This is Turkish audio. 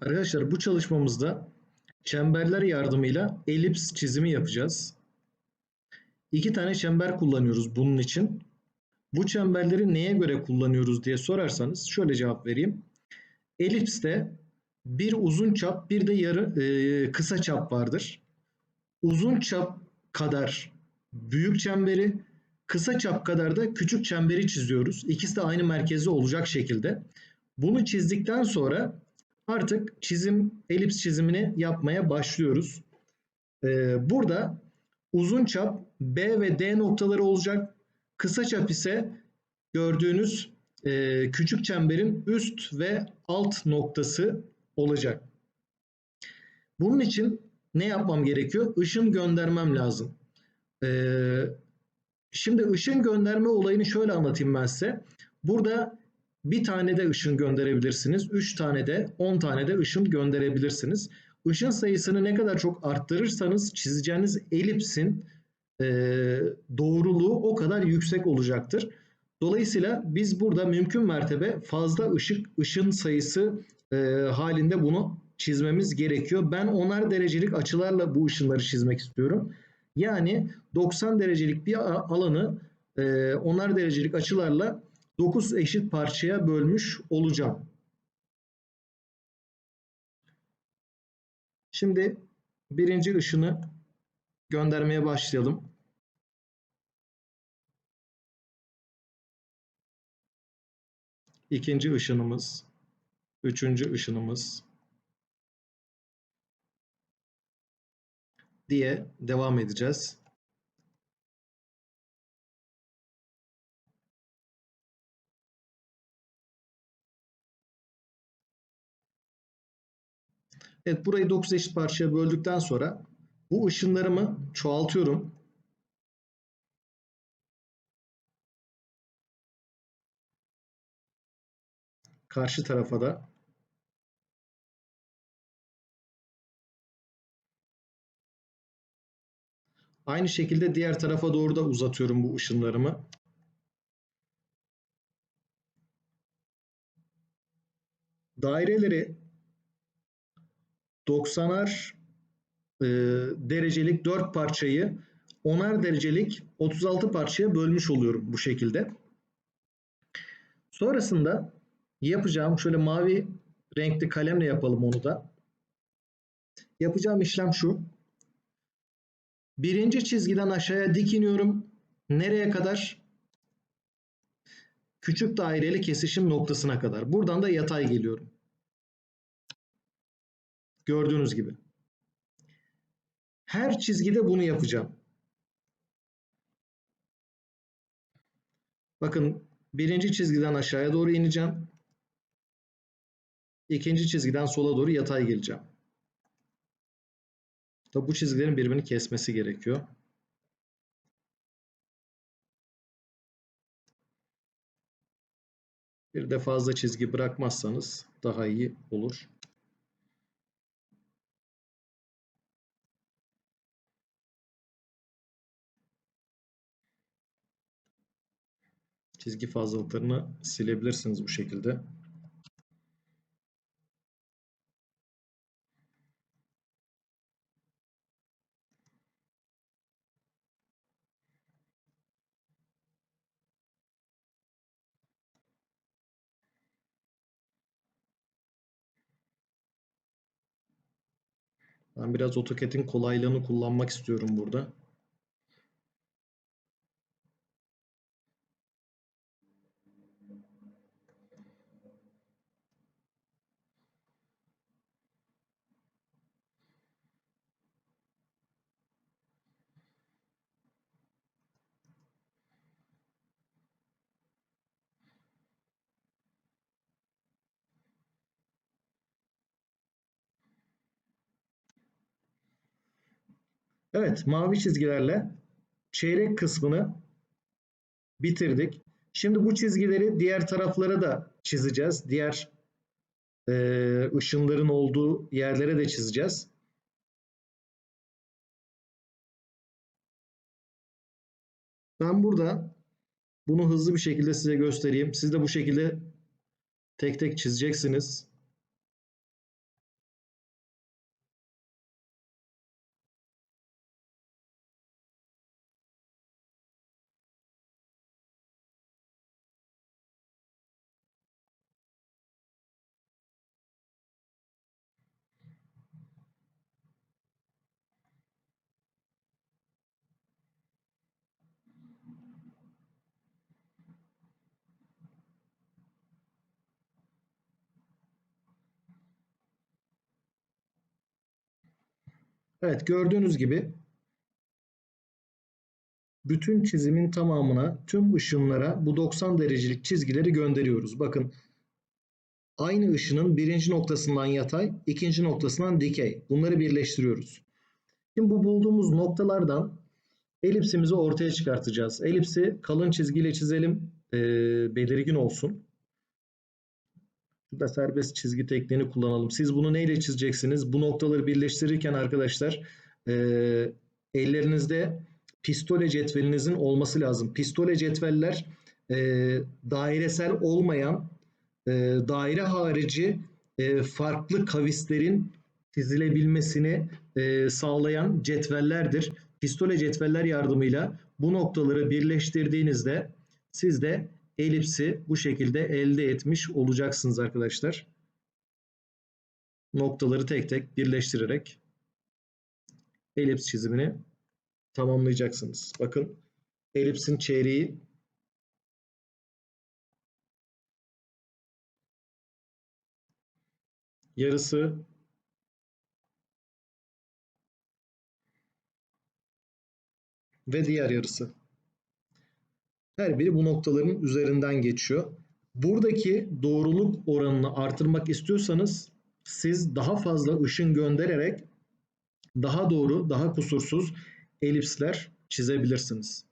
Arkadaşlar bu çalışmamızda çemberler yardımıyla elips çizimi yapacağız. İki tane çember kullanıyoruz bunun için. Bu çemberleri neye göre kullanıyoruz diye sorarsanız şöyle cevap vereyim. Elipste bir uzun çap bir de yarı e, kısa çap vardır. Uzun çap kadar büyük çemberi, kısa çap kadar da küçük çemberi çiziyoruz. İkisi de aynı merkezi olacak şekilde. Bunu çizdikten sonra artık çizim, elips çizimini yapmaya başlıyoruz. Ee, burada uzun çap B ve D noktaları olacak. Kısa çap ise gördüğünüz e, küçük çemberin üst ve alt noktası olacak. Bunun için ne yapmam gerekiyor? Işın göndermem lazım. Ee, şimdi ışın gönderme olayını şöyle anlatayım ben size. Burada bir tane de ışın gönderebilirsiniz. Üç tane de, on tane de ışın gönderebilirsiniz. Işın sayısını ne kadar çok arttırırsanız çizeceğiniz elipsin e, doğruluğu o kadar yüksek olacaktır. Dolayısıyla biz burada mümkün mertebe fazla ışık ışın sayısı e, halinde bunu çizmemiz gerekiyor. Ben onar derecelik açılarla bu ışınları çizmek istiyorum. Yani 90 derecelik bir alanı e, onar derecelik açılarla 9 eşit parçaya bölmüş olacağım. Şimdi birinci ışını göndermeye başlayalım. İkinci ışınımız, üçüncü ışınımız diye devam edeceğiz. Evet burayı 9 eşit parçaya böldükten sonra bu ışınlarımı çoğaltıyorum. Karşı tarafa da Aynı şekilde diğer tarafa doğru da uzatıyorum bu ışınlarımı. Daireleri 90'ar e, derecelik 4 parçayı 10'ar derecelik 36 parçaya bölmüş oluyorum bu şekilde. Sonrasında yapacağım şöyle mavi renkli kalemle yapalım onu da. Yapacağım işlem şu. Birinci çizgiden aşağıya dik iniyorum. Nereye kadar? Küçük daireli kesişim noktasına kadar. Buradan da yatay geliyorum. Gördüğünüz gibi. Her çizgide bunu yapacağım. Bakın birinci çizgiden aşağıya doğru ineceğim. İkinci çizgiden sola doğru yatay geleceğim. Tabi bu çizgilerin birbirini kesmesi gerekiyor. Bir de fazla çizgi bırakmazsanız daha iyi olur. Çizgi fazlalıklarını silebilirsiniz bu şekilde. Ben biraz AutoCAD'in kolaylığını kullanmak istiyorum burada. Evet, mavi çizgilerle çeyrek kısmını bitirdik. Şimdi bu çizgileri diğer taraflara da çizeceğiz. Diğer e, ışınların olduğu yerlere de çizeceğiz. Ben burada bunu hızlı bir şekilde size göstereyim. Siz de bu şekilde tek tek çizeceksiniz. Evet gördüğünüz gibi bütün çizimin tamamına tüm ışınlara bu 90 derecelik çizgileri gönderiyoruz. Bakın aynı ışının birinci noktasından yatay, ikinci noktasından dikey. Bunları birleştiriyoruz. Şimdi bu bulduğumuz noktalardan elipsimizi ortaya çıkartacağız. Elipsi kalın çizgiyle çizelim. Ee, belirgin olsun. Burada serbest çizgi tekniğini kullanalım. Siz bunu neyle çizeceksiniz? Bu noktaları birleştirirken arkadaşlar e, ellerinizde pistole cetvelinizin olması lazım. Pistole cetveller e, dairesel olmayan e, daire harici e, farklı kavislerin çizilebilmesini e, sağlayan cetvellerdir. Pistole cetveller yardımıyla bu noktaları birleştirdiğinizde siz de elipsi bu şekilde elde etmiş olacaksınız arkadaşlar. Noktaları tek tek birleştirerek elips çizimini tamamlayacaksınız. Bakın elipsin çeyreği yarısı ve diğer yarısı. Her biri bu noktaların üzerinden geçiyor. Buradaki doğruluk oranını artırmak istiyorsanız siz daha fazla ışın göndererek daha doğru, daha kusursuz elipsler çizebilirsiniz.